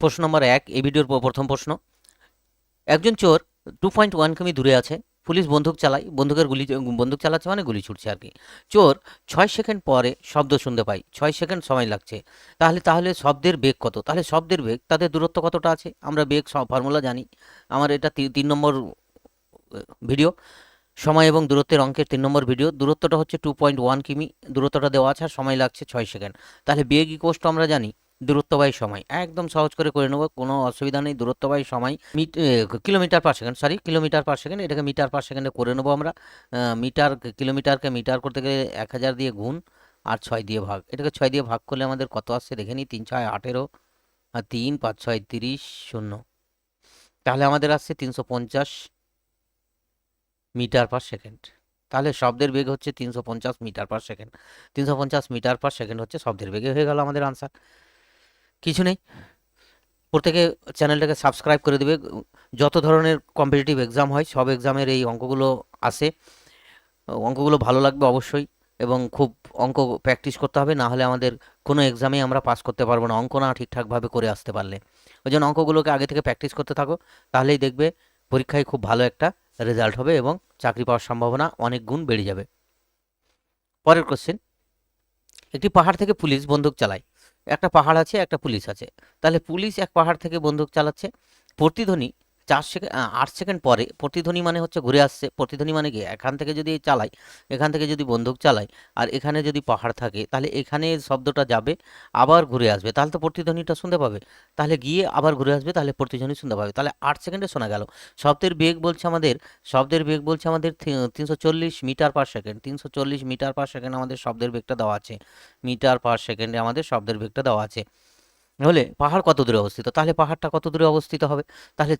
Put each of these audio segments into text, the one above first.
প্রশ্ন নম্বর এক, এই ভিডিওর প্রথম প্রশ্ন। একজন চোর টু পয়েন্ট ওয়ান কিমি দূরে আছে, পুলিশ বন্দুক চালায়, বন্দুকের গুলি বন্দুক চালাচ্ছে মানে গুলি ছুটছে আর কি। চোর ছয় সেকেন্ড পরে শব্দ শুনতে পাই ছয় সেকেন্ড সময় লাগছে। তাহলে তাহলে শব্দের বেগ কত? তাহলে শব্দের বেগ, তাদের দূরত্ব কতটা আছে? আমরা বেগ ফর্মুলা জানি। আমার এটা তিন নম্বর ভিডিও। সময় এবং দূরত্বের অঙ্কের তিন নম্বর ভিডিও। দূরত্বটা হচ্ছে টু পয়েন্ট ওয়ান কিমি, দূরত্বটা দেওয়া আছে আর সময় লাগছে ছয় সেকেন্ড। তাহলে বেগ ইকোস্ট আমরা জানি দূরত্ব বাই সময়। একদম সহজ করে করে নেব, কোনো অসুবিধা নেই, দূরত্ববাহী সময়, meet kilometre per second sorry kilometre per second, এটাকে মিটার পার সেকেন্ডে করে নেব আমরা। মিটার, কিলোমিটারকে মিটার করতে গেলে এক হাজার দিয়ে গুণ আর ছয় দিয়ে ভাগ। এটাকে ছয় দিয়ে ভাগ করলে আমাদের কত আসছে দেখে নিই, তিন ছয় আঠেরো, আর তিন পাঁচ ছয় তিরিশ শূন্য। তাহলে আমাদের আসছে তিনশো পঞ্চাশ মিটার পার সেকেন্ড। তাহলে শব্দের বেগ হচ্ছে তিনশো পঞ্চাশ মিটার পার সেকেন্ড। তিনশো পঞ্চাশ মিটার পার সেকেন্ড হচ্ছে শব্দের বেগে হয়ে গেল আমাদের আনসার কিছু নেই। প্রত্যেকে চ্যানেলটাকে সাবস্ক্রাইব করে দেবে। যত ধরনের কম্পিটিটিভ এক্সাম হয়, সব এক্সামের এই অঙ্কগুলো আসে অঙ্কগুলো ভালো লাগবে অবশ্যই এবং খুব অঙ্ক প্র্যাকটিস করতে হবে, না হলে আমাদের কোনো এক্সামে আমরা পাস করতে পারব না। অঙ্ক না ঠিকঠাকভাবে করে আসতে পারলে। ওই জন্য অঙ্কগুলোকে আগে থেকে প্র্যাকটিস করতে থাকো, তাহলেই দেখবে পরীক্ষায় খুব ভালো একটা রেজাল্ট হবে এবং চাকরি পাওয়ার সম্ভাবনা অনেক গুণ বেড়ে যাবে। পরের কোশ্চেন একটি পাহাড় থেকে পুলিশ বন্দুক চালায়। একটা পাহাড় আছে একটা পুলিশ আছে। তাহলে পুলিশ এক পাহাড় থেকে বন্দুক চালাচ্ছে। প্রতিধ্বনি চার সেকেন্ড আট সেকেন্ড পরে প্রতিধ্বনি মানে হচ্ছে ঘুরে আসছে। প্রতিধ্বনি মানে কি? এখান থেকে যদি চালাই, এখান থেকে যদি বন্দুক চালাই আর এখানে যদি পাহাড় থাকে, তাহলে এখানে শব্দটা যাবে, আবার ঘুরে আসবে। তাহলে তো প্রতিধ্বনিটা শুনতে পাবে। তাহলে গিয়ে আবার ঘুরে আসবে, তাহলে প্রতিধ্বনি শুনতে পাবে। তাহলে আট সেকেন্ডে শোনা গেল। শব্দের বেগ বলছে আমাদের, শব্দের বেগ বলছে আমাদের তিনশো চল্লিশ মিটার পার সেকেন্ড। তিনশো চল্লিশ মিটার পার সেকেন্ড আমাদের শব্দের বেগটা দেওয়া আছে। মিটার পার সেকেন্ডে আমাদের শব্দের বেগটা দেওয়া আছে। হলে পাহাড় কত দূরে অবস্থিত? তাহলে পাহাড়টা কত দূরে অবস্থিত হবে? তাহলে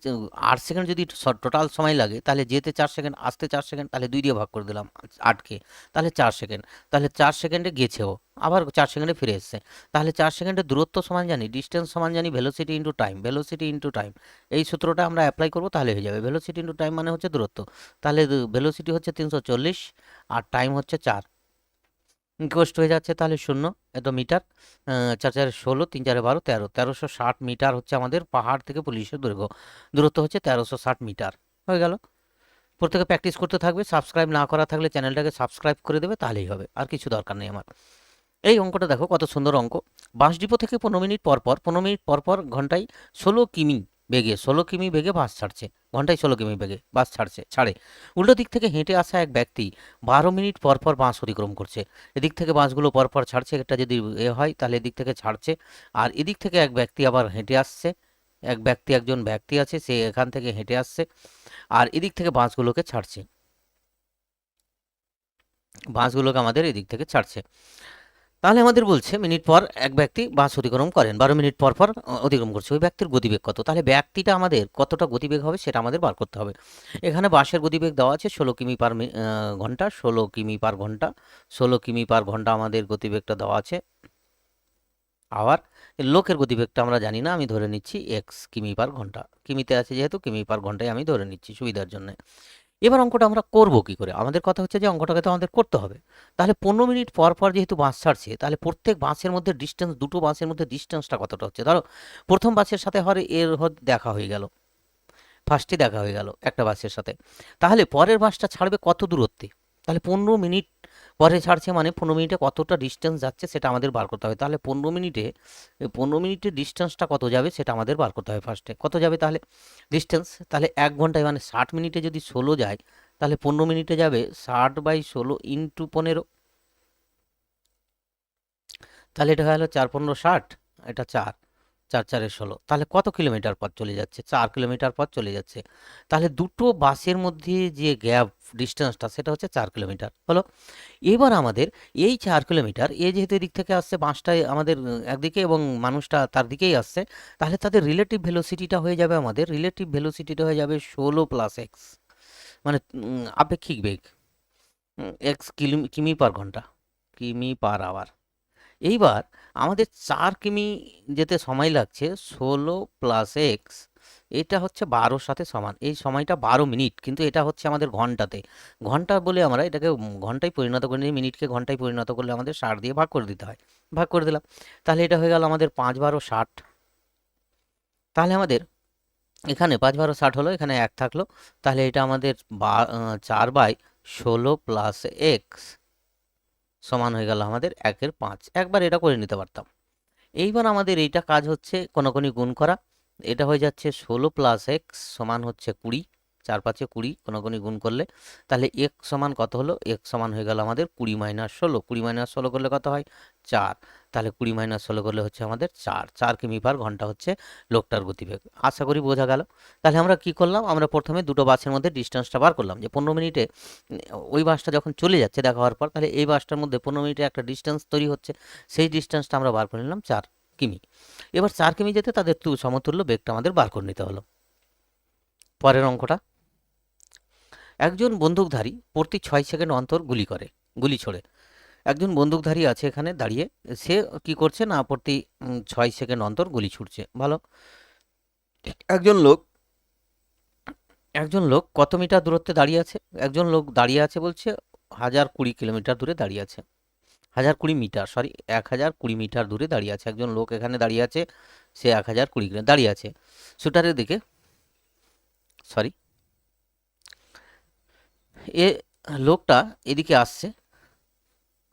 আট সেকেন্ড যদি টোটাল সময় লাগে, তাহলে যেতে চার সেকেন্ড, আসতে চার সেকেন্ড, তাহলে দুই দিয়ে ভাগ করে দিলাম আটকে তাহলে চার সেকেন্ড। তাহলে চার সেকেন্ডে গেছেও, আবার চার সেকেন্ডে ফিরে এসছে। তাহলে চার সেকেন্ডে দূরত্ব সমান জানি ডিস্টেন্স সমান জানি velocity into time velocity into time এই সূত্রটা আমরা অ্যাপ্লাই করব, তাহলে হয়ে যাবে। ভেলোসিটি ইন্টু টাইম মানে হচ্ছে দূরত্ব। তাহলে ভেলোসিটি হচ্ছে তিনশো চল্লিশ আর টাইম হচ্ছে চার। ইকুয়াস্ট হয়ে যাচ্ছে তাহলে শূন্য, এত মিটার। চার চারে ষোলো, তিন চারে বারো, তেরো। তেরোশো ষাট মিটার হচ্ছে আমাদের পাহাড় থেকে পুলিশের দৈর্ঘ্য। দূরত্ব হচ্ছে তেরোশো ষাট মিটার। হয়ে গেল। প্রত্যেকে প্র্যাকটিস করতে থাকবে। সাবস্ক্রাইব না করা থাকলে চ্যানেলটাকে সাবস্ক্রাইব করে দেবে, তাহলেই হবে। আর কিছু দরকার নেই আমার। এই অঙ্কটা দেখো, কত সুন্দর অঙ্ক। বাস ডিপো থেকে পনেরো মিনিট পর পর, পনেরো মিনিট পর পর ঘন্টায় ষোলো কিমি বেগে, ষোলো কিমি বেগে বাস ছাড়ছে। ঘন্টায় ষোলো কিমি বেগে বাস ছাড়ছে, ছাড়ে। উল্টো দিক থেকে হেঁটে আসা এক ব্যক্তি বারো মিনিট পর পর বাস অতিক্রম করছে। এদিক থেকে বাসগুলো পর পর ছাড়ছে, একটা যদি এ হয় তাহলে এদিক থেকে ছাড়ছে। আর এদিক থেকে এক ব্যক্তি আবার হেঁটে আসছে। এক ব্যক্তি, একজন ব্যক্তি আছে, সে এখান থেকে হেঁটে আসছে। আর এদিক থেকে বাসগুলোকে ছাড়ছে। বাসগুলোকে আমাদের এদিক থেকে ছাড়ছে। তাহলে আমাদের বলছে, মিনিট পর এক ব্যক্তি বাস অতিক্রম করেন, বারো মিনিট পর পর অতিক্রম করছে। ওই ব্যক্তির গতিবেগ কত? তাহলে ব্যক্তিটা আমাদের কতটা গতিবেগ হবে সেটা আমাদের বার করতে হবে। এখানে বাসের গতিবেগ দেওয়া আছে ষোলো কিমি পার ঘণ্টা, ষোলো কিমি পার ঘণ্টা, ষোলো কিমি পার ঘণ্টা আমাদের গতিবেগটা দেওয়া আছে। আবার লোকের গতিবেগটা আমরা জানি না, আমি ধরে নিচ্ছি এক্স কিমি পার ঘণ্টা। কিমিতে আছে যেহেতু, কিমি পার ঘন্টায় আমি ধরে নিচ্ছি সুবিধার জন্য। এবার অঙ্কটা আমরা করব কি করে? আমাদের কথা হচ্ছে যে অঙ্কটাকে তো আমাদের করতে হবে। তাহলে পনেরো মিনিট পর পর যেহেতু বাস ছাড়ছে, তাহলে প্রত্যেক বাসের মধ্যে ডিস্টেন্স দুটো বাসের মধ্যে ডিস্টেন্সটা কতটা হচ্ছে? ধরো, প্রথম বাসের সাথে হরে, এর দেখা হয়ে গেল। ফার্স্টে দেখা হয়ে গেল একটা বাসের সাথে। তাহলে পরের বাসটা ছাড়বে কত দূরত্বে? তাহলে পনেরো মিনিট পরে ছাড়ছে মানে পনেরো মিনিটে কতটা ডিস্টেন্স যাচ্ছে সেটা আমাদের বার করতে হবে। তাহলে পনেরো মিনিটে, পনেরো মিনিটের ডিস্টেন্সটা কত যাবে সেটা আমাদের বার করতে হবে ফার্স্টে কত যাবে তাহলে ডিস্টেন্স তাহলে এক ঘন্টায় মানে ষাট মিনিটে যদি ষোলো যায়, তাহলে পনেরো মিনিটে যাবে ষাট বাই ষোলো ইন্টু পনেরো। তাহলে এটা গেলো চার পনেরো ষাট, এটা চার। চার চারে ষোলো। তাহলে কত কিলোমিটার পথ চলে যাচ্ছে? চার কিলোমিটার পথ চলে যাচ্ছে। তাহলে দুটো বাসের মধ্যে যে গ্যাপ ডিস্টেন্সটা, সেটা হচ্ছে চার কিলোমিটার। হলো, এবার আমাদের এই চার কিলোমিটার, এ যেহেতু এদিক থেকে আসছে, বাসটাই আমাদের একদিকে এবং মানুষটা তার দিকেই আসছে, তাহলে তাদের রিলেটিভ ভেলোসিটিটা হয়ে যাবে আমাদের। রিলেটিভ ভেলোসিটিটা হয়ে যাবে ষোলো প্লাস এক্স মানে আপেক্ষিক বেগ। এক্স কিমি পার ঘণ্টা। কিমি পার আওয়ার এইবার আমাদের চার কিমি যেতে সময় লাগছে, ষোলো প্লাস এক্স এটা হচ্ছে বারোর সাথে সমান। এই সময়টা বারো মিনিট, কিন্তু এটা হচ্ছে আমাদের ঘন্টাতে। ঘণ্টা বলে আমরা এটাকে ঘন্টায় পরিণত করে নিই, মিনিটকে ঘন্টায় পরিণত করলে আমাদের ষাট দিয়ে ভাগ করে দিতে হয়। ভাগ করে দিলাম। তাহলে এটা হয়ে গেল আমাদের পাঁচ বারো ষাট। তাহলে আমাদের এখানে পাঁচ বারো ষাট হলো, এখানে এক থাকল। তাহলে এটা আমাদের বা চার বাই ষোলো প্লাস এক্স সমান হয়ে গেল আমাদের একের পাঁচ। একবার এটা করে নিতে পারতাম। এইবার আমাদের এইটা কাজ হচ্ছে কোনোকোনি গুণ করা। এটা হয়ে যাচ্ছে ষোলো প্লাস এক্স সমান হচ্ছে কুড়ি। চার পাঁচে কুড়ি কোনোকোনি গুণ করলে, তাহলে এক সমান কত হলো? এক সমান হয়ে গেল আমাদের কুড়ি মাইনাস ষোলো। কুড়ি মাইনাস ষোলো করলে কত হয়? চার। তাহলে কুড়ি মাইনাস ষোলো করলে হচ্ছে আমাদের চার। চার কিমি পার ঘণ্টা হচ্ছে লোকটার গতিবেগ। আশা করি বোঝা গেল। তাহলে আমরা কি করলাম? আমরা প্রথমে দুটো বাসের মধ্যে ডিস্টেন্সটা বার করলাম। যে পনেরো মিনিটে ওই বাসটা যখন চলে যাচ্ছে দেখা হওয়ার পর, তাহলে এই বাসটার মধ্যে পনেরো মিনিটে একটা ডিস্টেন্স তৈরি হচ্ছে। সেই ডিস্টেন্সটা আমরা বার করে নিলাম চার কিমি। এবার চার কিমি যেতে তাদের সমতুল্য বেগটা আমাদের বার করে নিতে হলো। পরের অঙ্কটা। একজন বন্দুকধারী প্রতি ছয় সেকেন্ড অন্তর গুলি করে, গুলি ছোড়ে। একজন বন্দুকধারী আছে এখানে দাঁড়িয়ে, সে কি করছে না প্রতি ছয় সেকেন্ড অন্তর গুলি ছুটছে, ভালো? একজন লোক একজন লোক কত মিটার দূরত্বে দাঁড়িয়ে আছে? একজন লোক দাঁড়িয়ে আছে বলছে হাজার কুড়ি কিলোমিটার দূরে দাঁড়িয়ে আছে। হাজার কুড়ি মিটার, সরি, এক হাজার কুড়ি মিটার দূরে দাঁড়িয়ে আছে। একজন লোক এখানে দাঁড়িয়ে আছে, সে এক হাজার কুড়ি কিলো, দাঁড়িয়ে আছে। শুটারের দিকে, সরি এ লোকটা এদিকে আসছে,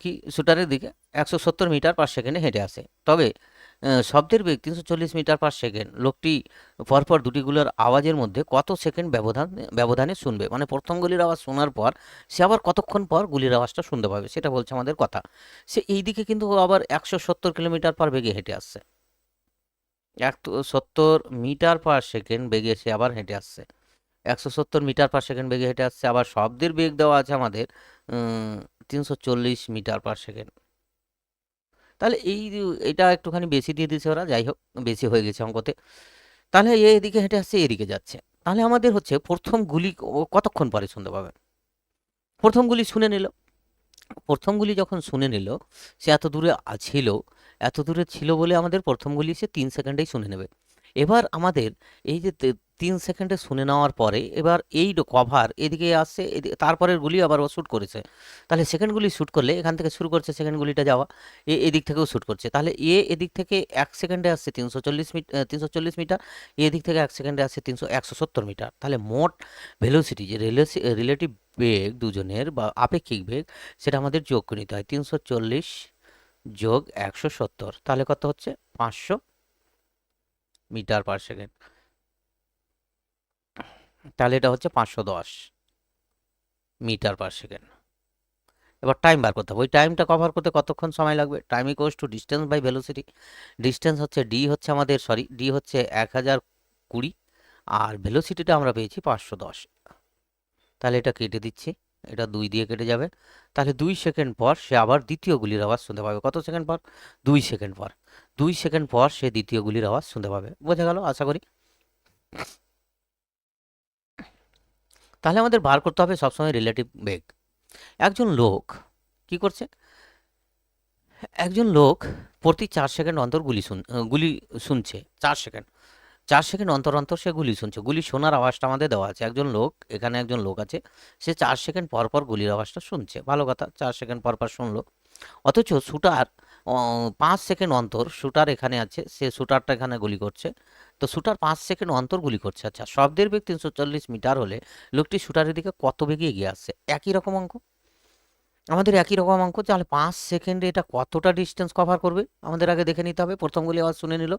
কি শুটারের দিকে, একশো সত্তর মিটার পার সেকেন্ডে হেঁটে আসে। তবে শব্দের বেগ তিনশো চল্লিশ মিটার পার সেকেন্ড। লোকটি পরপর দুটি গুলির আওয়াজের মধ্যে কত সেকেন্ড ব্যবধান, ব্যবধানে শুনবে? মানে প্রথম গুলির আওয়াজ শোনার পর, সে আবার কতক্ষণ পর গুলির আওয়াজটা শুনতে পাবে? সেটা বলছে আমাদের কথা। সে এই দিকে কিন্তু আবার একশো সত্তর কিলোমিটার পার বেগে হেঁটে আসছে। এক সত্তর মিটার পার সেকেন্ড বেগে সে আবার হেঁটে আসছে। একশো সত্তর মিটার পার সেকেন্ড বেগে হেঁটে আসছে। আবার শব্দের বেগ দেওয়া আছে আমাদের তিনশো চল্লিশ মিটার পার সেকেন্ড তাহলে এই এটা একটুখানি বেশি দিয়ে দিয়েছে ওরা, যাই হোক, বেশি হয়ে গেছে অঙ্কতে। তাহলে এদিকে হেঁটে আসছে, এদিকে যাচ্ছে। তাহলে আমাদের হচ্ছে প্রথম গুলি কতক্ষণ পরে শুনতে পাবে? প্রথম গুলি শুনে নিল। প্রথম গুলি যখন শুনে নিল, সে এত দূরে ছিল, এত দূরে ছিল বলে আমাদের প্রথম গুলি সে তিন সেকেন্ডেই শুনে নেবে। এবার আমাদের এই যে তিন সেকেন্ডে শুনে নেওয়ার পরে এবার এই কভার এদিকে আসছে, এদি- তারপরের গুলি আবার ও শ্যুট করেছে। তাহলে সেকেন্ড গুলি শ্যুট করলে এখান থেকে শুরু করছে সেকেন্ড গুলিটা যাওয়া, এ, এদিক থেকেও শ্যুট করছে। তাহলে এ এদিক থেকে এক সেকেন্ডে আসছে তিনশো চল্লিশ তিনশো চল্লিশ মিটার এদিক থেকে এক সেকেন্ডে আসছে তিনশো একশো সত্তর মিটার। তাহলে মোট ভেলোসিটি যে রিলেটিভ বেগ দুজনের বা আপেক্ষিক বেগ, সেটা আমাদের যোগ করে নিতে হয় তিনশো চল্লিশ যোগ একশো সত্তর। তাহলে কত হচ্ছে? পাঁচশো মিটার পার সেকেন্ড। তাহলে এটা হচ্ছে পাঁচশো দশ মিটার পার সেকেন্ড। এবার টাইম বার করতে হবে। ওই টাইমটা কভার করতে কতক্ষণ সময় লাগবে? Time equals to distance by velocity distance হচ্ছে ডি হচ্ছে আমাদের সরি ডি হচ্ছে এক হাজার কুড়ি, আর ভেলোসিটিটা আমরা পেয়েছি পাঁচশো দশ। তাহলে এটা কেটে দিচ্ছি। এটা দুই দিয়ে কেটে যাবে। তাহলে দুই সেকেন্ড পর সে আবার দ্বিতীয় গুলির আওয়াজ শুনতে পাবে। কত সেকেন্ড পর? দুই সেকেন্ড পর। দুই সেকেন্ড পর সে দ্বিতীয় গুলির আওয়াজ শুনতে পাবে। বোঝা গেল? আশা করি। তাহলে আমাদের বার করতে হবে সবসময় রিলেটিভ বেগ। একজন লোক কি করছে? একজন লোক প্রতি চার সেকেন্ড অন্তর গুলি শুন, গুলি শুনছে, চার সেকেন্ড। চার সেকেন্ড অন্তর অন্তর সে গুলি শুনছে। গুলি শোনার আওয়াজটা আমাদের দেওয়া আছে। একজন লোক, এখানে একজন লোক আছে, সে চার সেকেন্ড পর পর গুলির আওয়াজটা শুনছে। ভালো কথা, চার সেকেন্ড পর পর শুনলো। অথচ শুটার পাঁচ সেকেন্ড অন্তর শুটার এখানে আছে, সে শুটারটা এখানে গুলি করছে। তো শুটার পাঁচ সেকেন্ড অন্তর গুলি করছে। আচ্ছা শব্দের বেগ তিনশো চল্লিশ মিটার হলে লোকটি শুটারের দিকে কত বেগে এগিয়ে আসছে? একই রকম অঙ্ক? আমাদের একই রকম অঙ্ক, তাহলে পাঁচ সেকেন্ডে এটা কতটা ডিস্টেন্স কভার করবে? আমাদের আগে দেখে নিতে হবে। প্রথমগুলি আওয়াজ শুনে নিল।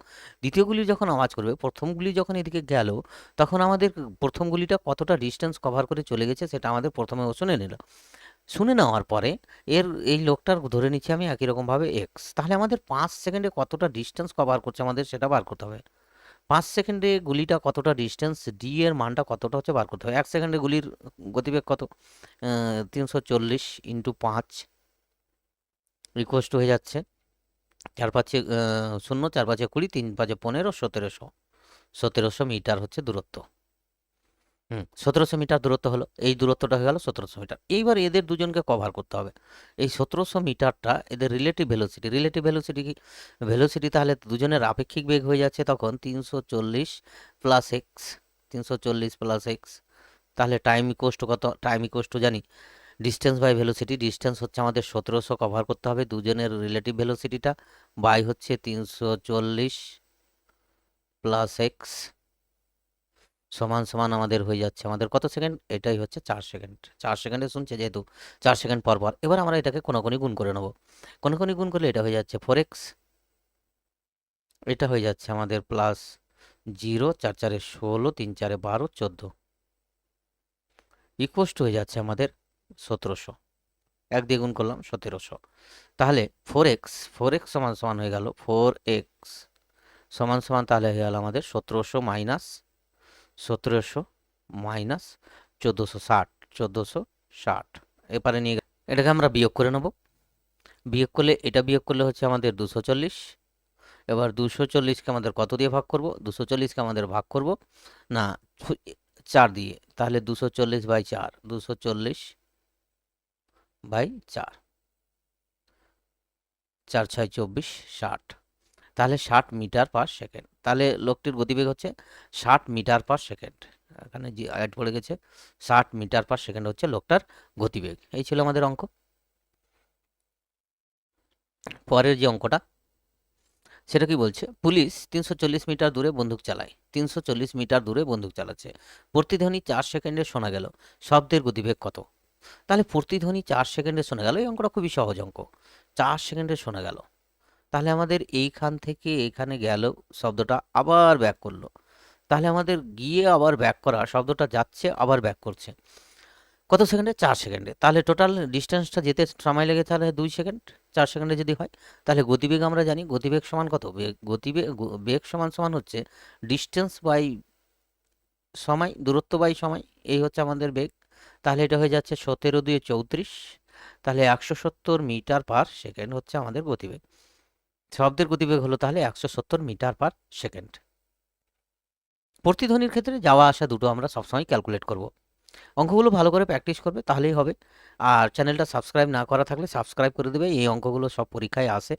দ্বিতীয়গুলি যখন আওয়াজ করবে, প্রথমগুলি যখন এদিকে গেল, তখন আমাদের প্রথমগুলিটা কতটা ডিস্টেন্স কভার করে চলে গেছে, সেটা আমাদের প্রথমে ও শুনে নিল। শুনে নেওয়ার পরে এর, এই লোকটার ধরে নিচ্ছি আমি একই রকমভাবে এক্স তাহলে আমাদের পাঁচ সেকেন্ডে কতটা ডিস্টেন্স কভার করছে আমাদের, সেটা বার করতে হবে। পাঁচ সেকেন্ডে গুলিটা কতটা ডিস্টেন্স ডি এর মানটা কতটা হচ্ছে বার করতে হবে। এক সেকেন্ডে গুলির গতিবেগ কত? তিনশো চল্লিশ ইন্টু পাঁচ রিকোয়েস্ট হয়ে যাচ্ছে। চার পাঁচে শূন্য, চার পাঁচে কুড়ি, তিন পাঁচে পনেরো, সতেরোশো। সতেরোশো মিটার হচ্ছে দূরত্ব। হুম, সতেরোশো মিটার দূরত্ব হলো, এই দূরত্বটা হয়ে গেল সতেরোশো মিটার। এইবার এদের দুজনকে কভার করতে হবে। এই সতেরোশো মিটারটা এদের রিলেটিভ ভেলোসিটি রিলেটিভ ভেলোসিটি কি? ভেলোসিটি তাহলে দুজনের আপেক্ষিক বেগ হয়ে যাচ্ছে তখন তিনশো চল্লিশ প্লাস এক্স তিনশো চল্লিশ প্লাস এক্স তাহলে টাইম ইকোস্ট কত? টাইম ইকোস্ট জানি? ডিস্টেন্স বাই ভেলোসিটি ডিস্টেন্স হচ্ছে আমাদের সতেরোশো কভার করতে হবে দুজনের রিলেটিভ ভেলোসিটিটা বাই হচ্ছে তিনশো চল্লিশ প্লাস এক্স সমান সমান আমাদের হয়ে যাচ্ছে। আমাদের কত সেকেন্ড? এটাই হচ্ছে চার সেকেন্ড। চার সেকেন্ডে শুনছে যেহেতু চার সেকেন্ড পর পর। এবার আমরা এটাকে কোনাকুনি গুণ করে নেব। কোনাকুনি গুণ করলে এটা হয়ে যাচ্ছে ফোর এক্স এটা হয়ে যাচ্ছে আমাদের প্লাস জিরো চার চারে ষোলো, তিন চারে বারো, চোদ্দ। ইকুয়াস্ট হয়ে যাচ্ছে আমাদের সতেরোশো। এক দিয়ে গুণ করলাম সতেরোশো। তাহলে ফোর এক্স ফোর এক্স সমান সমান হয়ে গেল ফোর এক্স সমান সমান তাহলে হয়ে গেল আমাদের সতেরোশো মাইনাস সতেরোশো মাইনাস চোদ্দোশো ষাট চোদ্দোশো ষাট। এপারে নিয়ে এটাকে আমরা বিয়োগ করে নেব। বিয়োগ করলে, এটা বিয়োগ করলে হচ্ছে আমাদের দুশো চল্লিশ। এবার দুশো চল্লিশকে আমাদের কত দিয়ে ভাগ করব? দুশো চল্লিশকে আমাদের ভাগ করব না চার দিয়ে। তাহলে দুশো চল্লিশ বাই চার, দুশো চল্লিশ বাই চার। চার ছয় চব্বিশ ষাট। তাহলে ষাট মিটার পার সেকেন্ড। তাহলে লোকটির গতিবেগ হচ্ছে ষাট মিটার পার সেকেন্ড। এখানে যে অ্যাড পড়ে গেছে, ষাট মিটার পার সেকেন্ড হচ্ছে লোকটার গতিবেগ। এই ছিল আমাদের অঙ্ক। পরের যে অঙ্কটা, সেটা কি বলছে? পুলিশ তিনশো চল্লিশ মিটার দূরে বন্দুক চালায়। তিনশো চল্লিশ মিটার দূরে বন্দুক চালাচ্ছে। প্রতিধ্বনি চার সেকেন্ডে শোনা গেল, শব্দের গতিবেগ কত? তাহলে প্রতিধ্বনি চার সেকেন্ডে শোনা গেল। এই অঙ্কটা খুবই সহজ অঙ্ক। চার সেকেন্ডে শোনা গেল। তাহলে আমাদের এইখান থেকে এইখানে গেল, শব্দটা আবার ব্যাক করল। তাহলে আমাদের গিয়ে আবার ব্যাক করা, শব্দটা যাচ্ছে, আবার ব্যাক করছে। কত সেকেন্ডে? চার সেকেন্ডে। তাহলে টোটাল ডিস্টেন্সটা যেতে সময় লেগে তাহলে দুই সেকেন্ড? চার সেকেন্ডে যদি হয়, তাহলে গতিবেগ আমরা জানি, গতিবেগ সমান কত? বেগ গতিবেগ বেগ সমান সমান হচ্ছে ডিস্টেন্স বাই সময়, দূরত্ব বাই সময়, এই হচ্ছে আমাদের বেগ। তাহলে এটা হয়ে যাচ্ছে সতেরো দুয়ে চৌত্রিশ। তাহলে একশো সত্তর মিটার পার সেকেন্ড হচ্ছে আমাদের গতিবেগ। শব্দের গতিবেগ হলো তাহলে একশো সত্তর মিটার পার সেকেন্ড। প্রতিধ্বনির ক্ষেত্রে যাওয়া আসা দুটো আমরা সবসময় ক্যালকুলেট করব। অঙ্কগুলো ভালো করে প্র্যাকটিস করবে, তাহলেই হবে। আর চ্যানেলটা সাবস্ক্রাইব না করা থাকলে সাবস্ক্রাইব করে দেবে, এই অঙ্কগুলো সব পরীক্ষায় আসে।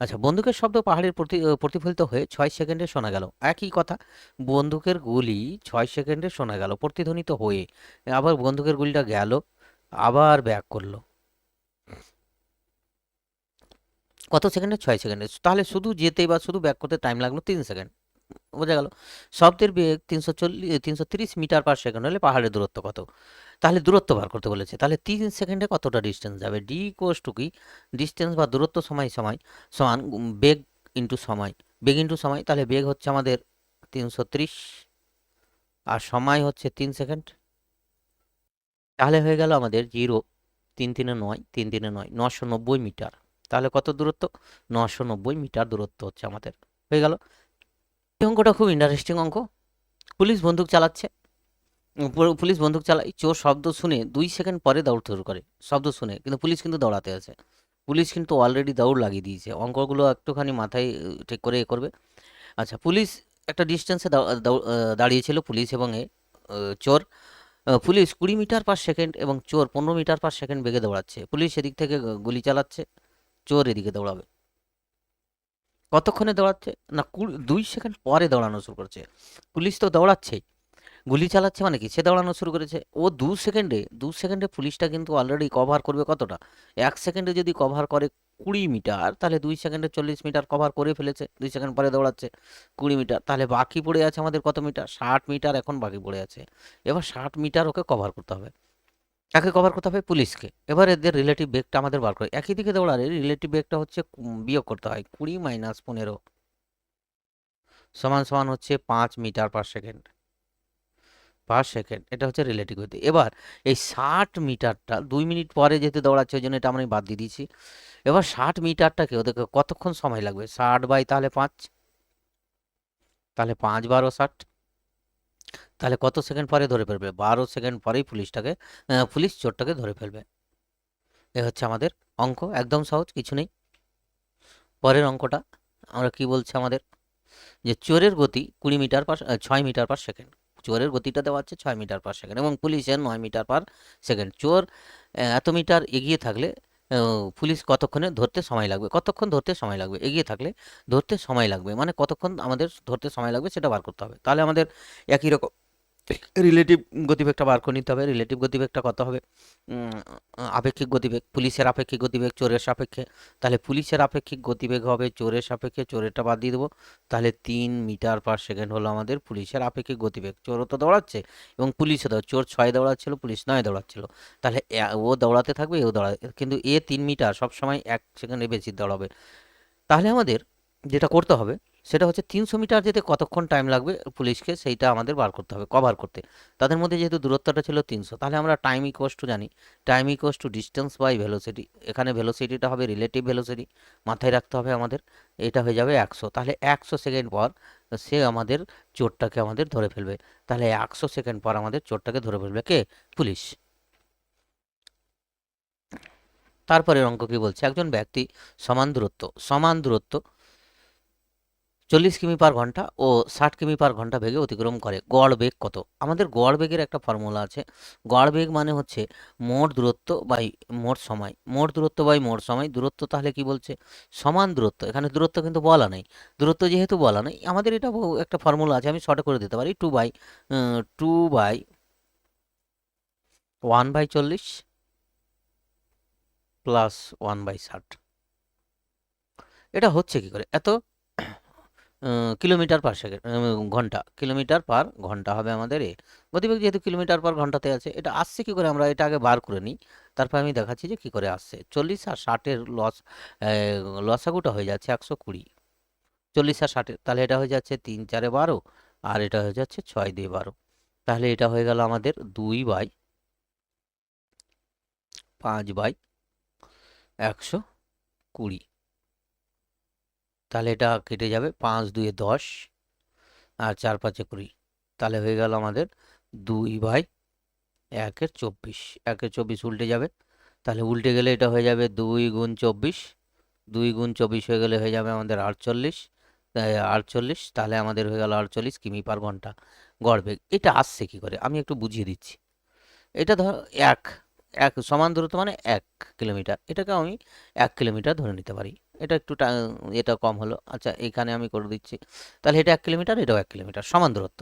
আচ্ছা বন্দুকের শব্দ পাহাড়ের প্রতি প্রতিফলিত হয়ে ছয় সেকেন্ডে শোনা গেল। একই কথা, বন্দুকের গুলি ছয় সেকেন্ডে শোনা গেল, প্রতিধ্বনিত হয়ে। আবার বন্দুকের গুলিটা গেল, আবার ব্যাক করল। কত সেকেন্ডে? ছয় সেকেন্ডে। তাহলে শুধু যেতে বা শুধু ব্যাক করতে টাইম লাগল তিন সেকেন্ড। বোঝা গেল? শব্দের বেগ তিনশো চল্লিশ তিনশো তিরিশ মিটার পার সেকেন্ড হলে পাহাড়ের দূরত্ব কত? তাহলে দূরত্ব বার করতে বলেছে। তাহলে তিন সেকেন্ডে কতটা ডিস্টেন্স যাবে? ডি কোস টু কি? ডিস্টেন্স বা দূরত্ব সময় সময় সমান বেগ ইন্টু সময়। বেগ ইন্টু সময়, তাহলে বেগ হচ্ছে আমাদের তিনশো ত্রিশ আর সময় হচ্ছে তিন সেকেন্ড। তাহলে হয়ে গেল আমাদের জিরো, তিন তিনে নয়, তিন তিনে নয়, নশো নব্বই মিটার। তাহলে কত দূরত্ব? নশো নব্বই মিটার দূরত্ব হচ্ছে আমাদের। হয়ে গেল। এই অঙ্কটা খুব ইন্টারেস্টিং অঙ্ক। পুলিশ বন্দুক চালাচ্ছে। পুলিশ বন্দুক চালায়। চোর শব্দ শুনে দুই সেকেন্ড পরে দৌড় শুরু করে। শব্দ শুনে। কিন্তু পুলিশ কিন্তু দৌড়াতে আছে। পুলিশ কিন্তু অলরেডি দৌড় লাগিয়ে দিয়েছে। অঙ্কগুলো একটুখানি মাথায় ঠিক করে এ করবে। আচ্ছা পুলিশ একটা ডিস্টেন্সে দাঁড়িয়েছিল পুলিশ এবং এ, চোর। পুলিশ কুড়ি মিটার পার সেকেন্ড এবং চোর পনেরো মিটার পার সেকেন্ড বেগে দৌড়াচ্ছে। পুলিশ এদিক থেকে গুলি চালাচ্ছে। চোর এদিকে দৌড়াবে। কতক্ষণে দৌড়াচ্ছে? না দুই সেকেন্ড পরে দৌড়ানো শুরু করছে। পুলিশ তো দৌড়াচ্ছেই গুলি চালাচ্ছে মানে কি? সে দৌড়ানো শুরু করেছে। ও দু সেকেন্ডে দু সেকেন্ডে পুলিশটা কিন্তু অলরেডি কভার করবে কতটা? এক সেকেন্ডে যদি কভার করে কুড়ি মিটার, তাহলে দুই সেকেন্ডে চল্লিশ মিটার কভার করে ফেলেছে। দুই সেকেন্ড পরে দৌড়াচ্ছে কুড়ি মিটার। তাহলে বাকি পড়ে আছে আমাদের কত মিটার? ষাট মিটার এখন বাকি পড়ে আছে। এবার ষাট মিটার ওকে কভার করতে হবে। কাকে কভার করতে হবে পুলিশকে। এবার এদের রিলেটিভ বেগটা আমাদের বার করে। একই দিকে দৌড়ালে রিলেটিভ বেগটা হচ্ছে বিয়োগ করতে হয়, কুড়ি মাইনাস পনেরো। সমান সমান হচ্ছে পাঁচ metre per second per second এটা হচ্ছে রিলেটিভ গতি। এবার এই ষাট মিটারটা দুই মিনিট পরে যেহেতু দৌড়াচ্ছে, ওই জন্য এটা আমি বাদ দিয়ে দিয়েছি। এবার ষাট মিটারটাকে ওদেরকে কতক্ষণ সময় লাগবে? ষাট বাই তাহলে পাঁচ? তাহলে পাঁচ বারো ষাট। তাহলে কত সেকেন্ড পরে ধরে ফেলবে? বারো সেকেন্ড পরেই পুলিশটাকে পুলিশ চোরটাকে ধরে ফেলবে। এ হচ্ছে আমাদের অঙ্ক, একদম সহজ, কিছু নেই। পরের অঙ্কটা, আমরা কি বলছে আমাদের? যে চোরের গতি কুড়ি মিটার পার ছয় মিটার পার সেকেন্ড। চোরের গতিটা দেওয়া আছে ছয় মিটার পার সেকেন্ড এবং পুলিশের নয় মিটার পার সেকেন্ড। চোর এত মিটার এগিয়ে থাকলে পুলিশ কতক্ষণে ধরতে সময় লাগবে? কতক্ষণ ধরতে সময় লাগবে? এগিয়ে থাকলে ধরতে সময় লাগবে। মানে কতক্ষণ আমাদের ধরতে সময় লাগবে সেটা বার করতে হবে। তাহলে আমাদের একই রকম রিলেটিভ গতিবেগটা বার করে নিতে হবে। রিলেটিভ গতিবেগটা কত হবে? আপেক্ষিক গতিবেগ, পুলিশের আপেক্ষিক গতিবেগ, চোরের সাপেক্ষে। তাহলে পুলিশের আপেক্ষিক গতিবেগ হবে চোরের সাপেক্ষে, চোরেরটা বাদ দিয়ে দেবো। তাহলে তিন মিটার পার সেকেন্ড হলো আমাদের পুলিশের আপেক্ষিক গতিবেগ। চোরও তো দৌড়াচ্ছে এবং পুলিশও দৌড় চোর ছয় দৌড়াচ্ছিল, পুলিশ নয় দৌড়াচ্ছিল। তাহলে ও দৌড়াতে থাকবে, এও দৌড়াতে কিন্তু এ তিন মিটার সবসময় এক সেকেন্ডে বেশি দৌড়াবে। তাহলে আমাদের যেটা করতে হবে সেটা হচ্ছে তিনশো মিটার যেতে কতক্ষণ টাইম লাগবে পুলিশকে, সেইটা আমাদের বার করতে হবে কভার করতে। তাদের মধ্যে যেহেতু দূরত্বটা ছিল তিনশো, তাহলে আমরা টাইম ইকোয়াস টু জানি। Time equals to distance by velocity এখানে ভেলোসিটিটা হবে রিলেটিভ ভেলোসিটি মাথায় রাখতে হবে আমাদের, এটা হয়ে যাবে একশো। তাহলে একশো সেকেন্ড পর সে আমাদের চোরটাকে আমাদের ধরে ফেলবে। তাহলে একশো সেকেন্ড পর আমাদের চোরটাকে ধরে ফেলবে কে? পুলিশ। তারপরের অঙ্ক কি বলছে? একজন ব্যক্তি সমান দূরত্ব সমান দূরত্ব চল্লিশ কিমি পার ঘণ্টা ও ষাট কিমি পার ঘণ্টা বেগে অতিক্রম করে। গড় বেগ কত? আমাদের গড় বেগের একটা ফর্মুলা আছে। গড় বেগ মানে হচ্ছে মোট দূরত্ব বাই মোট সময়। মোট দূরত্ব বাই মোট সময়। দূরত্ব তাহলে কি বলছে? সমান দূরত্ব। এখানে দূরত্ব কিন্তু বলা নেই। দূরত্ব যেহেতু বলা নেই, আমাদের এটা একটা ফর্মুলা আছে। আমি শর্টে করে দিতে পারি। Two by two by one by চল্লিশ প্লাস ওয়ান বাই ষাট। এটা হচ্ছে কি করে? এত কিলোমিটার পার সেকেন্ড ঘণ্টা, কিলোমিটার পার ঘণ্টা হবে আমাদের এ। গতিবেগ যেহেতু কিলোমিটার পার ঘন্টাতে আছে, এটা আসছে কি করে আমরা এটা আগে বার করে নিই। তারপর আমি দেখাচ্ছি যে কি করে আসছে। চল্লিশ আর ষাটের লস লসাগুটা হয়ে যাচ্ছে একশো কুড়ি। চল্লিশ আর ষাটের, তাহলে এটা হয়ে যাচ্ছে তিন চারে বারো, আর এটা হয়ে যাচ্ছে ছয় দিয়ে বারো। তাহলে এটা হয়ে গেল আমাদের দুই বাই পাঁচ বাই একশো কুড়ি। তাহলে এটা কেটে যাবে পাঁচ দুয়ে দশ আর চার পাঁচে কুড়ি। তাহলে হয়ে গেল আমাদের দুই বাই একের চব্বিশ। একের চব্বিশ উল্টে যাবে। তাহলে উল্টে গেলে এটা হয়ে যাবে দুই গুণ চব্বিশ। দুই গুণ চব্বিশ হয়ে গেলে হয়ে যাবে আমাদের আটচল্লিশ। আটচল্লিশ, তাহলে আমাদের হয়ে গেল আটচল্লিশ কিমি পার ঘণ্টা গড় বেগ। এটা আসছে কি করে? আমি একটু বুঝিয়ে দিচ্ছি। এটা ধর এক এক সমান দূরত্ব মানে এক কিলোমিটার। এটাকে আমি এক কিলোমিটার ধরে নিতে পারি। এটা একটু এটা কম হলো। আচ্ছা এখানে আমি করে দিচ্ছি। তাহলে এটা এক কিলোমিটার, এটাও এক কিলোমিটার। সমান দূরত্ব।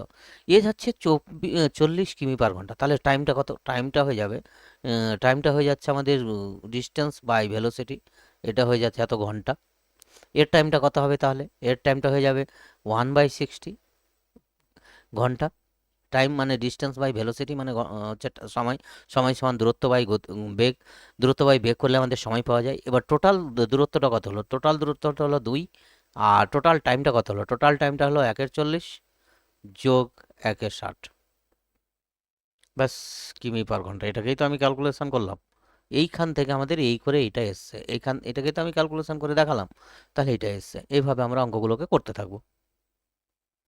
এ যাচ্ছে চল্লিশ কিমি পার ঘণ্টা। তাহলে টাইমটা কত টাইমটা হয়ে যাবে? টাইমটা হয়ে যাচ্ছে আমাদের ডিস্টেন্স বাই ভেলোসিটি এটা হয়ে যাচ্ছে এত ঘণ্টা। এর টাইমটা কত হবে তাহলে? এর টাইমটা হয়ে যাবে ওয়ান বাই সিক্সটি ঘণ্টা। টাইম মানে ডিস্টেন্স বাই ভেলোসিটি মানে হচ্ছে সময় সময় সমান দূরত্ব বাই বেগ, দূরত্ব বাই বেগ করলে আমাদের সময় পাওয়া যায়। এবার টোটাল দূরত্বটা কত হলো? টোটাল দূরত্বটা হলো দুই, আর টোটাল টাইমটা কত হলো? টোটাল টাইমটা হলো একের চল্লিশ যোগ একের ষাট। ব্যাস, কিমি পার ঘণ্টা। এটাকেই তো আমি ক্যালকুলেশন করলাম। এইখান থেকে আমাদের এই করে এইটা এসছে। এইখান, এটাকে তো আমি ক্যালকুলেশন করে দেখালাম। তাহলে এটা এসছে। এইভাবে আমরা অঙ্কগুলোকে করতে থাকব।